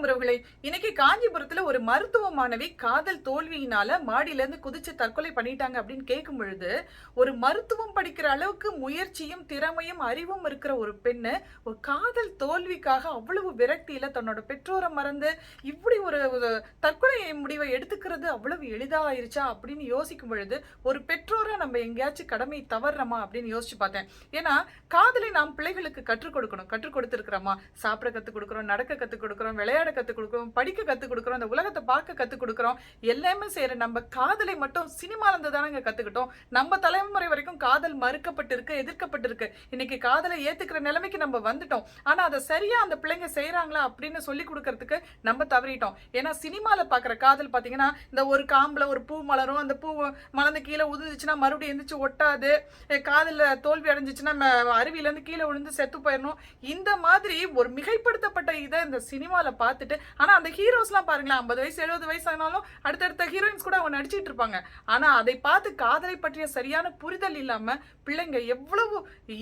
வணக்கம் உறவுகளை. இன்னைக்கு காஞ்சிபுரத்துல ஒரு மருத்துவ மாணவி காதல் தோல்வியினால மாடியில இருந்து குதிச்சு தற்கொலை பண்ணிட்டாங்க அப்படின்னு கேட்கும் பொழுது ஒரு மருத்துவம் படிக்கிற அளவுக்கு முயற்சியும் திறமையும் அறிவும் இருக்கிற ஒரு பெண்ணு ஒரு காதல் தோல்விக்காக அவ்வளவு விரக்தியில தன்னோட பெற்றோரை மறந்து இப்படி ஒரு தற்கொலை முடிவை எடுத்துக்கிறது அவ்வளவு எளிதாயிருச்சா அப்படின்னு யோசிக்கும் பொழுது ஒரு பெற்றோரை நம்ம எங்கேயாச்சும் கடமை தவறுறோமா அப்படின்னு யோசிச்சு பார்த்தேன். ஏன்னா காதலை நாம் பிள்ளைகளுக்கு கற்றுக் கொடுக்கணும். கற்றுக் கொடுத்துருக்கிறோமா? சாப்பிட கற்றுக் கொடுக்குறோம் நடக்க கற்றுக் கொடுக்குறோம் விளையாட கற்றுக் கொடுக்குறோம் படிக்க கற்றுக் கொடுக்குறோம் இந்த உலகத்தை பார்க்க கற்றுக் கொடுக்குறோம் எல்லாமே செய்யற நம்ம காதலை மட்டும் சினிமால இருந்து கற்றுக்கிட்டோம் நம்ம தலைமுறை வரைக்கும் காதல் மறுக்கப்பட்டிருக்கு எதிர்க்கப்பட்டிருக்கு. இன்னைக்கு காதலை ஏத்துக்கிற நிலைமைக்கு நம்ம வந்துட்டோம். ஆனா அதை சரியா அந்த பிள்ளைங்க செய்கிறாங்களா அப்படின்னு சொல்லி கொடுக்கறதுக்கு நம்ம தவறிட்டோம். ஏன்னா சினிமால பாக்குற காதல் பாத்தீங்கன்னா இந்த ஒரு காம்புல ஒரு பூ மலரும் அந்த பூ மலர்ந்து கீழே உதிச்சுன்னா மறுபடியும் எந்திரிச்சு ஒட்டாது. அஹ் தோல்வி அடைஞ்சிச்சுன்னா ம- அருவியில இருந்து கீழே விழுந்து செத்து போயிடணும் இந்த மாதிரி ஒரு மிகைப்படுத்தப்பட்ட இதை இந்த சினிமால பார்த்துட்டு ஆனால் அந்த ஹீரோஸ்லாம் பாருங்களேன் ஐம்பது வயசு எழுபது வயசு ஆனாலும் அடுத்தடுத்த ஹீரோயின்ஸ் கூட அவங்க நடிச்சிட்டு இருப்பாங்க. ஆனால் அதை பார்த்து காதலை பற்றிய சரியான புரிதல் இல்லாமல் பிள்ளைங்க எவ்வளவு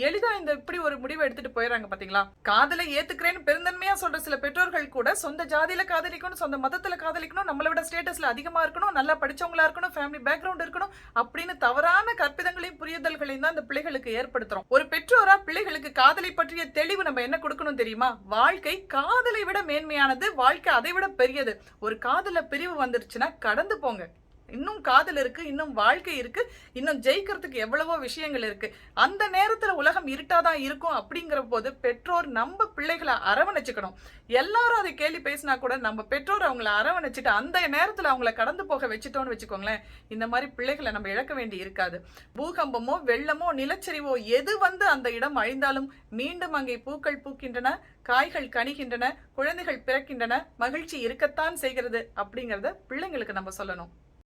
எளிதாக இந்த இப்படி ஒரு முடிவை எடுத்துட்டு போயிடறாங்க பார்த்தீங்களா காதலை ஏற்றுக்கிறேன்னு பெருந்தன்மையாக சொல்கிற சில பெற்றோர்கள் கூட சொந்த ஜாதியில காதலிக்கணும் சொந்த மதத்துல காதலிக்கணும் நம்மளை விட ஸ்டேட்டஸ்ல அதிகமா இருக்கணும் நல்லா படிச்சவங்களா இருக்கணும் ஃபேமிலி பேக்ரவுண்ட் இருக்கணும் அப்படின்னு தவறான கற்பிதங்களையும் புரியுதல்களையும் தான் இந்த பிள்ளைகளுக்கு ஏற்படுத்துறோம். ஒரு பெற்றோரா பிள்ளைகளுக்கு காதலை பற்றிய தெளிவு நம்ம என்ன கொடுக்கணும் தெரியுமா? வாழ்க்கை காதலை விட மேன்மையானது வாழ்க்கை அதை விட பெரியது. ஒரு காதல பிரிவு வந்துருச்சுன்னா கடந்து போங்க. இன்னும் காதல் இருக்கு இன்னும் வாழ்க்கை இருக்கு இன்னும் ஜெயிக்கிறதுக்கு எவ்வளவோ விஷயங்கள் இருக்கு. அந்த நேரத்துல உலகம் இருட்டாதான் இருக்கும் அப்படிங்கிற போது பெற்றோர் நம்ம பிள்ளைகளை அரவணைச்சுக்கணும். எல்லாரும் அதை கேள்வி பேசினா கூட நம்ம பெற்றோர் அவங்கள அரவணைச்சிட்டு அந்த நேரத்துல அவங்கள கடந்து போக வச்சுட்டோம்னு வச்சுக்கோங்களேன் இந்த மாதிரி பிள்ளைகளை நம்ம இழக்க வேண்டி இருக்காது. பூகம்பமோ வெள்ளமோ நிலச்சரிவோ எது வந்து அந்த இடம் அழிந்தாலும் மீண்டும் அங்கே பூக்கள் பூக்கின்றன காய்கள் கனிகின்றன குழந்தைகள் பிறக்கின்றன மகிழ்ச்சி இருக்கத்தான் செய்கிறது அப்படிங்கிறத பிள்ளைங்களுக்கு நம்ம சொல்லணும்.